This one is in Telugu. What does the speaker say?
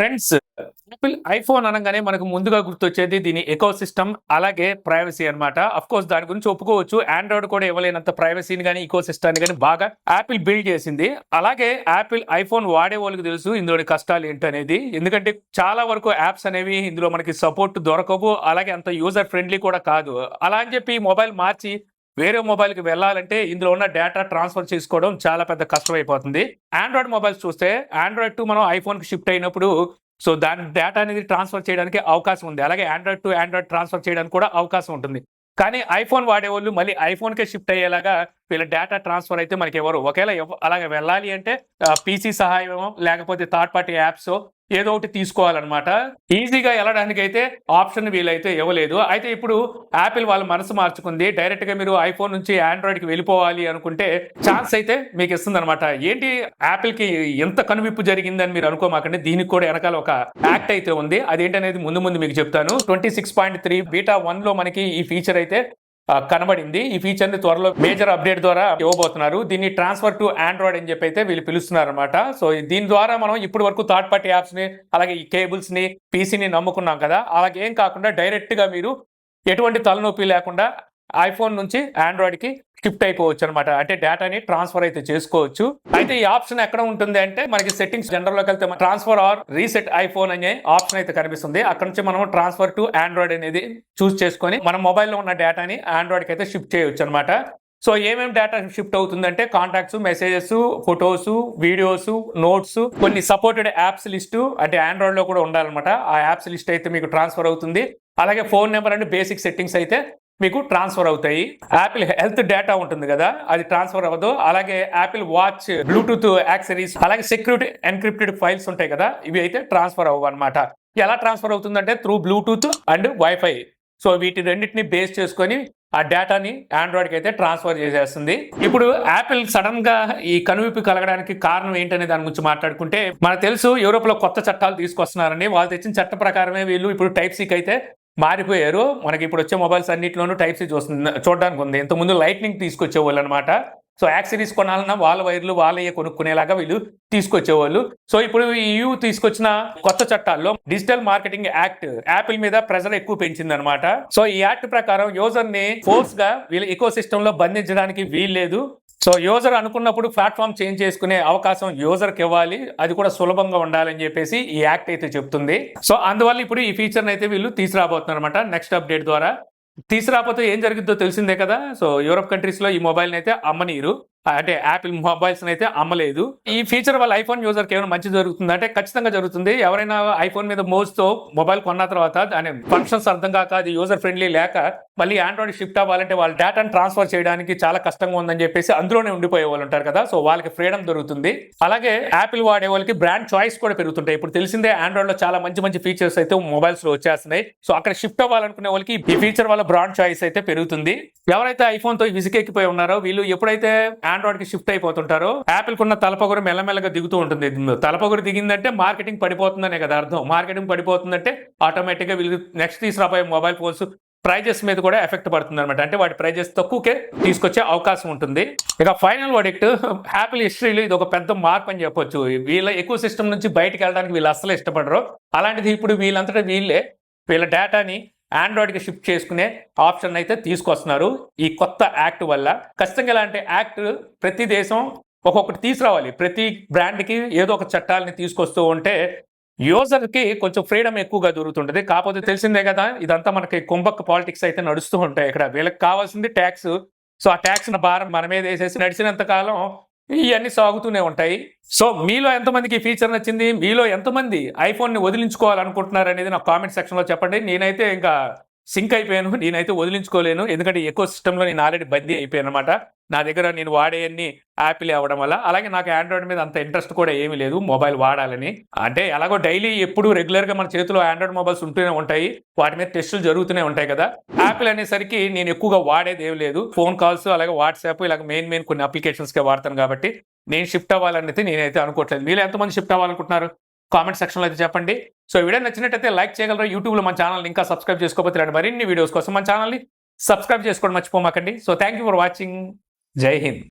ఫ్రెండ్స్ యాపిల్ ఐఫోన్ అనగానే మనకు ముందుగా గుర్తొచ్చేది దీని ఎకో సిస్టమ్ అలాగే ప్రైవసీ అనమాట అఫ్ కోర్స్ దాని గురించి ఒప్పుకోవచ్చు. ఆండ్రాయిడ్ కూడా ఇవ్వలేనంత ప్రైవసీని కానీ ఇకో సిస్టాన్ని కానీ బాగా యాపిల్ బిల్డ్ చేసింది. అలాగే యాపిల్ ఐఫోన్ వాడే వాళ్ళకి తెలుసు ఇందులోని కష్టాలు ఏంటనేది. ఎందుకంటే చాలా వరకు యాప్స్ అనేవి ఇందులో మనకి సపోర్ట్ దొరకవు. అలాగే అంత యూజర్ ఫ్రెండ్లీ కూడా కాదు. అలా అని చెప్పి మొబైల్ మార్చి వేరే మొబైల్కి వెళ్ళాలంటే ఇందులో ఉన్న డేటా ట్రాన్స్ఫర్ చేసుకోవడం చాలా పెద్ద కష్టం అయిపోతుంది ఆండ్రాయిడ్ మొబైల్స్ చూస్తే ఆండ్రాయిడ్ టు మనం ఐఫోన్కి షిఫ్ట్ అయినప్పుడు సో దాని డేటా అనేది ట్రాన్స్ఫర్ చేయడానికి అవకాశం ఉంది. అలాగే ఆండ్రాయిడ్ టు ఆండ్రాయిడ్ ట్రాన్స్ఫర్ చేయడానికి కూడా అవకాశం ఉంటుంది. కానీ ఐఫోన్ వాడేవాళ్ళు మళ్ళీ ఐఫోన్కే షిఫ్ట్ అయ్యేలాగా వీళ్ళ డేటా ట్రాన్స్ఫర్ అయితే మనకి ఎవరు? ఒకవేళ అలాగే వెళ్ళాలి అంటే పీసీ సహాయమో లేకపోతే థర్డ్ పార్టీ యాప్స్ ఏదో ఒకటి తీసుకోవాలన్నమాట. ఈజీగా వెళ్ళడానికి అయితే ఆప్షన్ వీలైతే ఇవ్వలేదు. అయితే ఇప్పుడు యాపిల్ వాళ్ళ మనసు మార్చుకుంది. డైరెక్ట్గా మీరు ఐఫోన్ నుంచి ఆండ్రాయిడ్కి వెళ్ళిపోవాలి అనుకుంటే ఛాన్స్ అయితే మీకు ఇస్తుంది అనమాట ఏంటి యాపిల్కి ఎంత కనువిప్పు జరిగిందని మీరు అనుకోమాకండి. దీనికి కూడా వెనకాల ఒక యాక్ట్ అయితే ఉంది. అదేంటనేది ముందు ముందు మీకు చెప్తాను. Twenty six point three beta వన్లో మనకి ఈ ఫీచర్ అయితే కనబడింది. ఈ ఫీచర్ని త్వరలో మేజర్ అప్డేట్ ద్వారా ఇవ్వబోతున్నారు. దీన్ని ట్రాన్స్ఫర్ టు ఆండ్రాయిడ్ అని చెప్పి అయితే వీళ్ళు పిలుస్తున్నారు అనమాట సో దీని ద్వారా మనం ఇప్పటి వరకు థర్డ్ పార్టీ యాప్స్ని అలాగే ఈ కేబుల్స్ని పీసీని నమ్ముకున్నాం కదా. అలాగే ఏం కాకుండా డైరెక్ట్గా మీరు ఎటువంటి తలనొప్పి లేకుండా ఐఫోన్ నుంచి ఆండ్రాయిడ్కి షిఫ్ట్ అయిపోవచ్చు అనమాట అంటే డేటాని ట్రాన్స్ఫర్ అయితే చేసుకోవచ్చు. అయితే ఈ ఆప్షన్ ఎక్కడ ఉంటుంది అంటే మనకి సెట్టింగ్స్ జనరల్లోకి వెళ్తే ట్రాన్స్ఫర్ ఆర్ రీసెట్ ఐఫోన్ అనే ఆప్షన్ అయితే కనిపిస్తుంది. అక్కడ నుంచి మనం ట్రాన్స్ఫర్ టు ఆండ్రాయిడ్ అనేది చూస్ చేసుకొని మన మొబైల్లో ఉన్న డేటాని ఆండ్రాయిడ్కి అయితే షిఫ్ట్ చేయొచ్చు అనమాట సో ఏమేమి డేటా షిఫ్ట్ అవుతుందంటే contacts messages photos videos notes కొన్ని సపోర్టెడ్ యాప్స్ లిస్టు అంటే ఆండ్రాయిడ్లో కూడా ఉండాలన్నమాట. ఆ యాప్స్ లిస్ట్ అయితే మీకు ట్రాన్స్ఫర్ అవుతుంది. అలాగే phone number and basic settings అయితే మీకు ట్రాన్స్ఫర్ అవుతాయి. యాపిల్ హెల్త్ డేటా ఉంటుంది కదా అది ట్రాన్స్ఫర్ అవ్వదు. అలాగే యాపిల్ వాచ్ బ్లూటూత్ యాక్సరీస్ అలాగే సెక్యూరిటీ ఎన్క్రిప్టెడ్ ఫైల్స్ ఉంటాయి కదా ఇవి అయితే ట్రాన్స్ఫర్ అవ్వవు అనమాట ఎలా ట్రాన్స్ఫర్ అవుతుందంటే through Bluetooth and WiFi so వీటి రెండింటిని బేస్ చేసుకొని ఆ డేటాని ఆండ్రాయిడ్కి అయితే ట్రాన్స్ఫర్ చేసేస్తుంది. ఇప్పుడు యాపిల్ సడన్గా ఈ కనువిప్పు కలగడానికి కారణం ఏంటనే దాని గురించి మాట్లాడుకుంటే మనకు తెలుసు యూరోప్లో కొత్త చట్టాలు తీసుకొస్తున్నారని. వాళ్ళు తెచ్చిన చట్ట ప్రకారమే వీళ్ళు ఇప్పుడు టైప్ సీకి అయితే మారిపోయారు. మనకి ఇప్పుడు వచ్చే మొబైల్స్ అన్నింటిలోనూ టైప్ సి చూస్తుంది చూడడానికి ఉంది. ఇంతకుముందు లైట్నింగ్ తీసుకొచ్చేవాళ్ళు అనమాట సో యాక్సరీస్ కొనాలన్నా వాళ్ళ వైర్లు వాళ్ళే కొనుక్కునేలాగా వీళ్ళు తీసుకొచ్చేవాళ్ళు. సో ఇప్పుడు ఈ యూ తీసుకొచ్చిన కొత్త చట్టాల్లో డిజిటల్ మార్కెటింగ్ యాక్ట్ యాపిల్ మీద ప్రెజర్ ఎక్కువ పెంచింది అనమాట సో ఈ యాక్ట్ ప్రకారం యూజర్ని ఫోర్స్గా వీళ్ళ ఎకో సిస్టమ్లో బంధించడానికి వీల్లేదు. సో యూజర్ అనుకున్నప్పుడు ప్లాట్ఫామ్ చేంజ్ చేసుకునే అవకాశం యూజర్కి ఇవ్వాలి. అది కూడా సులభంగా ఉండాలని చెప్పేసి ఈ యాక్ట్ అయితే చెప్తుంది. సో అందువల్ల ఇప్పుడు ఈ ఫీచర్ని అయితే వీళ్ళు తీసుకురాబోతున్నారు అనమాట నెక్స్ట్ అప్డేట్ ద్వారా. తీసుకురాకపోతే ఏం జరిగిద్దో తెలిసిందే కదా? సో యూరప్ కంట్రీస్లో ఈ మొబైల్ని అయితే అమ్మనీరు. అంటే యాపిల్ మొబైల్స్ అయితే అమ్మలేదు. ఈ ఫీచర్ వల్ల ఐఫోన్ యూజర్కి ఏమైనా మంచి జరుగుతుంది? అంటే ఖచ్చితంగా జరుగుతుంది. ఎవరైనా ఐఫోన్ మీద మోస్తో మొబైల్ కొన్న తర్వాత దాని ఫంక్షన్స్ అర్థం కాక అది యూజర్ ఫ్రెండ్లీ లేక మళ్ళీ ఆండ్రాయిడ్ షిఫ్ట్ అవ్వాలంటే వాళ్ళ డేటాను ట్రాన్స్ఫర్ చేయడానికి చాలా కష్టంగా ఉందని చెప్పేసి అందులోనే ఉండిపోయే వాళ్ళు ఉంటారు కదా. సో వాళ్ళకి ఫ్రీడమ్ దొరుకుతుంది. అలాగే యాపిల్ వాడే వాళ్ళకి బ్రాండ్ చాయిస్ కూడా పెరుగుతుంటాయి. ఇప్పుడు తెలిసిందే ఆండ్రాయిడ్లో చాలా మంచి మంచి ఫీచర్స్ అయితే మొబైల్స్లో వచ్చేస్తున్నాయి. సో అక్కడ షిఫ్ట్ అవ్వాలనుకునే వాళ్ళకి ఈ ఫీచర్ వల్ల బ్రాండ్ చాయిస్ అయితే పెరుగుతుంది. ఎవరైతే ఐఫోన్తో విసికెక్కిపోయి ఉన్నారో వీళ్ళు ఎప్పుడైతే ఆండ్రాయిడ్కి షిఫ్ట్ అయిపోతుంటారో. యాపిల్ కున్న తలపొగరు మెల్లమెల్లగా దిగుతూ ఉంటుంది. తలపొగరు దిగిందంటే మార్కెటింగ్ పడిపోతుందనే కదా అర్థం. మార్కెటింగ్ పడిపోతుందంటే ఆటోమేటిక్గా వీళ్ళు నెక్స్ట్ తీసుకురాబోయే మొబైల్ ఫోన్స్ ప్రైజెస్ మీద కూడా ఎఫెక్ట్ పడుతుంది అనమాట అంటే వాటి ప్రైజెస్ తక్కువకే తీసుకొచ్చే అవకాశం ఉంటుంది. ఇక ఫైనల్ వర్డిక్ట్ యాపిల్ హిస్టరీలో ఇది ఒక పెద్ద మార్పు అని చెప్పొచ్చు. వీళ్ళ ఎక్కువ సిస్టమ్ నుంచి బయటకు వెళ్ళడానికి వీళ్ళు అస్సలు ఇష్టపడరు. అలాంటిది ఇప్పుడు వీళ్ళంతటా వీళ్ళే వీళ్ళ డేటాని ఆండ్రాయిడ్కి షిఫ్ట్ చేసుకునే ఆప్షన్ అయితే తీసుకొస్తున్నారు ఈ కొత్త యాక్ట్ వల్ల. ఖచ్చితంగా ఇలాంటి యాక్ట్ ప్రతి దేశం ఒక్కొక్కటి తీసుకురావాలి. ప్రతి బ్రాండ్కి ఏదో ఒక చట్టాలని తీసుకొస్తూ ఉంటే యూజర్కి కొంచెం ఫ్రీడమ్ ఎక్కువగా దొరుకుతుంటుంది. కాకపోతే తెలిసిందే కదా ఇదంతా మనకి కుంభక్ పాలిటిక్స్ అయితే నడుస్తూ ఉంటాయి. ఇక్కడ వీళ్ళకి కావాల్సింది ట్యాక్స్ సో ఆ ట్యాక్స్ భారం మన మీద వేసేసి నడిచినంత కాలం ఇవన్నీ సాగుతూనే ఉంటాయి. సో మీలో ఎంతమందికి ఈ ఫీచర్ నచ్చింది? మీలో ఎంతమంది ఐఫోన్ని వదిలించుకోవాలనుకుంటున్నారు అనేది నాకు కామెంట్ సెక్షన్లో చెప్పండి. నేనైతే ఇంకా సింక్ అయిపోయాను నేనైతే వదిలించుకోలేను. ఎందుకంటే ఎక్కువ సిస్టంలో నేను ఆల్రెడీ బందీ అయిపోయాను అనమాట నా దగ్గర నేను వాడేయన్ని యాపిల్ అవ్వడం వల్ల. అలాగే నాకు ఆండ్రాయిడ్ మీద అంత ఇంట్రెస్ట్ కూడా ఏమీ లేదు మొబైల్ వాడాలని. అంటే ఎలాగో డైలీ ఎప్పుడు రెగ్యులర్గా మన చేతిలో ఆండ్రాయిడ్ మొబైల్స్ ఉంటూనే ఉంటాయి. వాటి మీద టెస్టులు జరుగుతూనే ఉంటాయి కదా. యాపిల్ అనేసరికి నేను ఎక్కువగా వాడేది ఏం లేదు. ఫోన్ కాల్స్ అలాగే వాట్సాప్ ఇలాగ మెయిన్ మెయిన్ కొన్ని అప్లికేషన్స్కే వాడతాను కాబట్టి నేను షిఫ్ట్ అవ్వాలనేది నేనైతే అనుకోవట్లేదు. మీరు ఎంతమంది షిఫ్ట్ అవ్వాలనుకుంటున్నారు? కామెంట్ సెక్షన్లో అయితే చెప్పండి. సో వీడియో నచ్చినట్టయితే లైక్ చేయగలరు. యూట్యూబ్లో మన ఛానల్ ఇంకా సబ్స్క్రైబ్ చేసుకోకపోతే ఇలాంటి మరిన్ని వీడియోస్ కోసం మన ఛానల్ని సబ్స్క్రైబ్ చేసుకోవడం మర్చిపోమాకండి. So thank you for watching. జై హింద్.